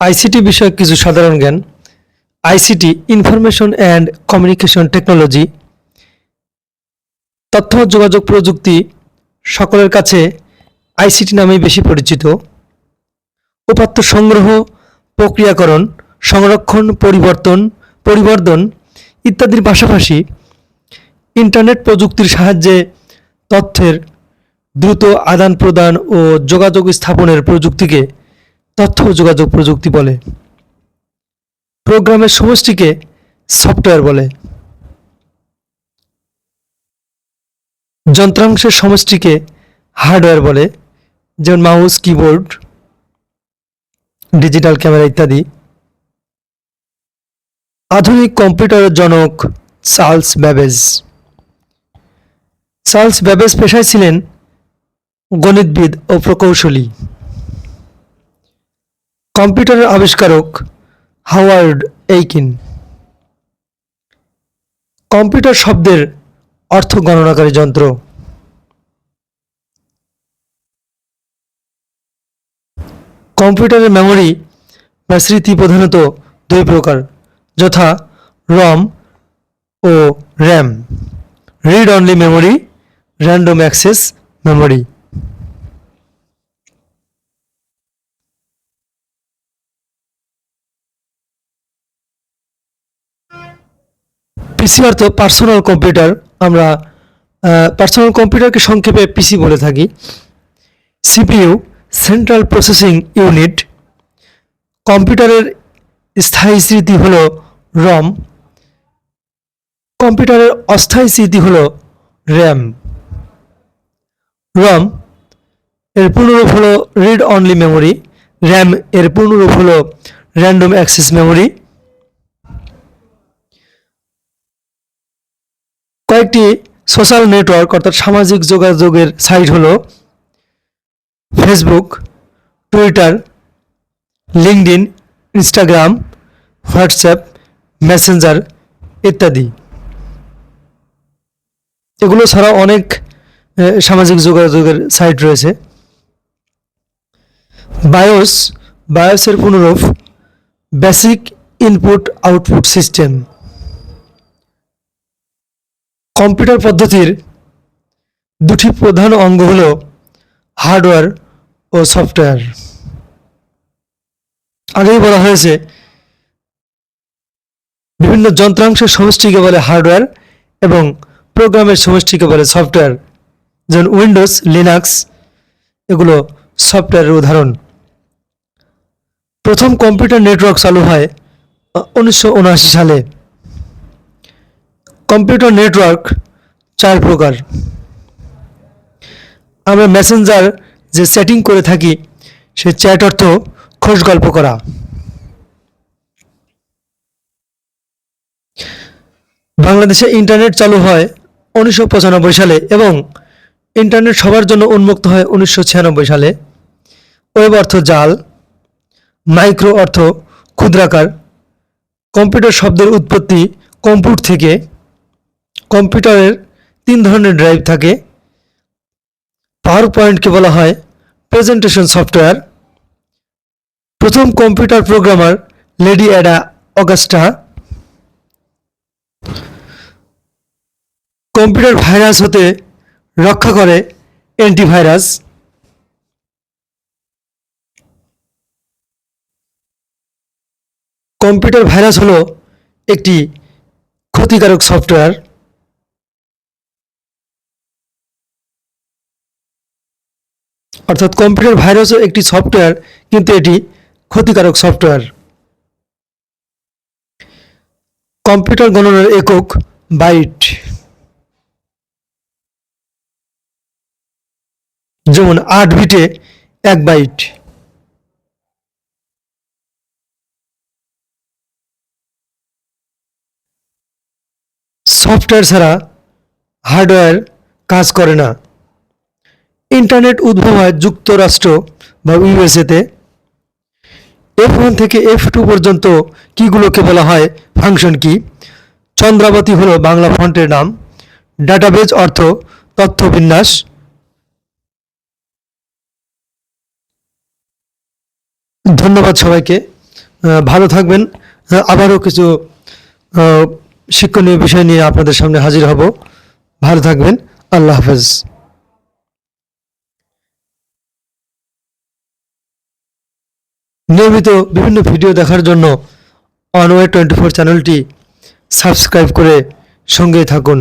ICT বিষয়ক কিছু সাধারণ জ্ঞান, ICT information and communication technology, তথ্য, যোগাযোগ প্রযুক্তি সকলের কাছে আইসিটি নামেই বেশি পরিচিত, উপাত্ত সংগ্রহ, প্রক্রিয়াকরণ, সংরক্ষণ, পরিবর্তন, পরিবর্ধন ইত্যাদির পাশাপাশি ইন্টারনেট প্রযুক্তির সাহায্যে তথ্যের দ্রুত আদান প্রদান ও যোগাযোগ স্থাপনের প্রযুক্তিকে তথ্য যোগাযোগ প্রযুক্তি বলে। প্রোগ্রামের সমষ্টিকে সফটওয়্যার বলে। যন্ত্রাংশের সমষ্টিকে হার্ডওয়্যার বলে, যেমন মাউস, কিবোর্ড, ডিজিটাল ক্যামেরা ইত্যাদি। আধুনিক কম্পিউটারের জনক চার্লস ব্যাবেজ। চার্লস ব্যাবেজ পেশায় ছিলেন গণিতবিদ ও প্রকৌশলী। কম্পিউটারের আবিষ্কারক হাওয়ার্ড এইকিন। কম্পিউটার শব্দের অর্থ গণনাকারী যন্ত্র। কম্পিউটারের মেমরি বা স্মৃতি প্রধানত দুই প্রকার, যথা রম ও RAM. Read only memory, random access memory. PC অর্থ পার্সোনাল কম্পিউটার আমরা পার্সোনাল কম্পিউটারকে সংক্ষেপে পিসি বলে থাকি। সিপিইউ সেন্ট্রাল প্রসেসিং ইউনিট কম্পিউটারের স্থায়ী স্মৃতি হলো রম কম্পিউটারের অস্থায়ী স্মৃতি হলো র্যাম রম এর পূর্ণরূপ হলো রিড অনলি মেমোরি র্যাম এর পূর্ণরূপ হলো র্যান্ডম অ্যাক্সেস মেমোরি কয়েকটি সোশ্যাল নেটওয়ার্ক অর্থাৎ সামাজিক যোগাযোগের সাইট হলো Facebook Twitter LinkedIn Instagram WhatsApp Messenger ইত্যাদি। এগুলো ছাড়াও অনেক সামাজিক যোগাযোগের সাইট রয়েছে। বায়োস বায়োসের পুনরূপ basic input output system computer পদ্ধতির দুটি প্রধান অঙ্গ হল হার্ডওয়্যার ও সফটওয়্যার। আগেই বলা হয়েছে, বিভিন্ন যন্ত্রাংশের সমষ্টিকে বলে হার্ডওয়্যার এবং প্রোগ্রামের সমষ্টিকে বলে সফটওয়্যার, যেমন উইন্ডোজ, লিনাক্স, এগুলো সফটওয়্যারের উদাহরণ। প্রথম কম্পিউটার নেটওয়ার্ক চালু হয় উনিশশো উনআশি সালে। কম্পিউটার নেটওয়ার্ক চার প্রকার। আমরা মেসেঞ্জার যে সেটিং করে থাকি, সে চ্যাট অর্থ খোঁজ গল্প করা। বাংলাদেশে ইন্টারনেট চালু হয় উনিশশো পঁচানব্বই সালে এবং ইন্টারনেট সবার জন্য উন্মুক্ত হয় উনিশশো ছিয়ানব্বই সালে। ওয়েব অর্থ জাল, মাইক্রো অর্থ ক্ষুদ্রাকার, কম্পিউটার শব্দের উৎপত্তি কম্পিউট থেকে কম্পিউটারের তিন ধরনের ড্রাইভ থাকে। পাওয়ার পয়েন্টকে বলা হয় প্রেজেন্টেশন সফটওয়্যার প্রথম computer programmer lady Ada Augusta. Computer virus হতে রক্ষা করে অ্যান্টিভাইরাস। কম্পিউটার ভাইরাস হলো একটি ক্ষতিকারক সফটওয়্যার অর্থাৎ কম্পিউটার ভাইরাসও একটি সফটওয়্যার, কিন্তু এটি ক্ষতিকারক সফটওয়্যার। কম্পিউটার গণনার একক বাইট। যেমন আট বিটে এক বাইট। সফটওয়্যার ছাড়া হার্ডওয়্যার কাজ করে না। ইন্টারনেট উদ্ভব হয় যুক্তরাষ্ট্র বা ইউএসএতে, এফ ওয়ান থেকে এফ টু পর্যন্ত কীগুলোকে বলা হয় ফাংশন কি? চন্দ্রাবতী হলো বাংলা ফন্টের নাম। ডাটাবেজ অর্থ তথ্য বিন্যাস। ধন্যবাদ সবাইকে। ভালো থাকবেন। আবারও কিছু শিক্ষণীয় বিষয় নিয়ে আপনাদের সামনে হাজির হব। ভালো থাকবেন। আল্লাহ হাফেজ। নিয়মিত বিভিন্ন ভিডিও দেখার জন্য অনওয়ে টোয়েন্টি ফোর চ্যানেলটি সাবস্ক্রাইব করে সঙ্গে থাকুন।